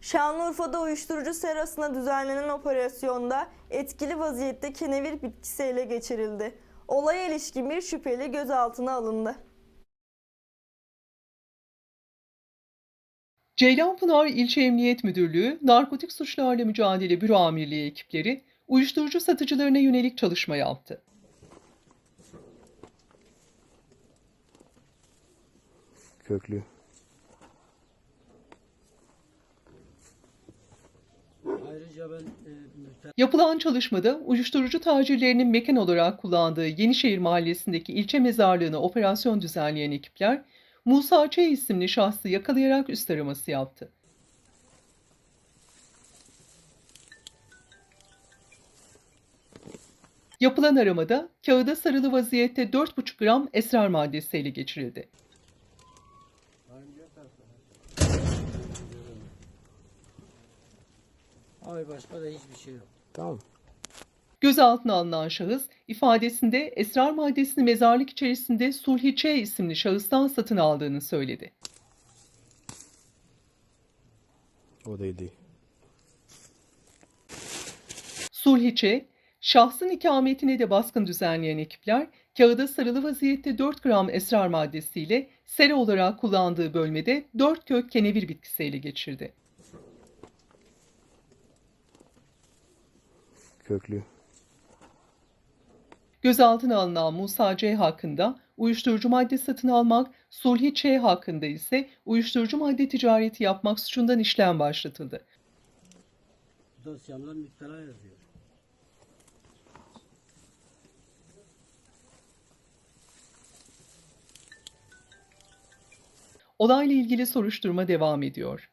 Şanlıurfa'da uyuşturucu serasına düzenlenen operasyonda etkili vaziyette kenevir bitkisi ele geçirildi. Olaya ilişkin bir şüpheli gözaltına alındı. Ceylanpınar İlçe Emniyet Müdürlüğü, Narkotik Suçlarla Mücadele Büro Amirliği ekipleri uyuşturucu satıcılarına yönelik çalışma yaptı. Köklü. E, Yapılan çalışmada uyuşturucu tacirlerinin mekan olarak kullandığı Yenişehir Mahallesi'ndeki ilçe mezarlığına operasyon düzenleyen ekipler, Musa Ç. isimli şahsı yakalayarak üst araması yaptı. Yapılan aramada kağıda sarılı vaziyette 4,5 gram esrar maddesi ele geçirildi. Abi başka da hiçbir şey yok. Tamam. Gözaltına alınan şahıs ifadesinde esrar maddesini mezarlık içerisinde Sulhi Ç. isimli şahıstan satın aldığını söyledi. O değil değil. Sulhiçe, şahsın ikametine de baskın düzenleyen ekipler, kağıda sarılı vaziyette 4 gram esrar maddesiyle sera olarak kullandığı bölmede 4 kök kenevir bitkisi ele geçirdi. Köklü. Gözaltına alınan Musa C. hakkında uyuşturucu madde satın almak, Sulhi Ç. hakkında ise uyuşturucu madde ticareti yapmak suçundan işlem başlatıldı. Dosyamda müptela yazıyor. Olayla ilgili soruşturma devam ediyor.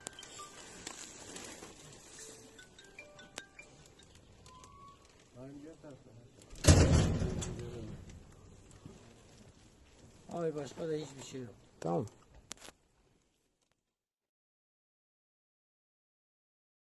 Abi başka da hiçbir şey yok. Tamam.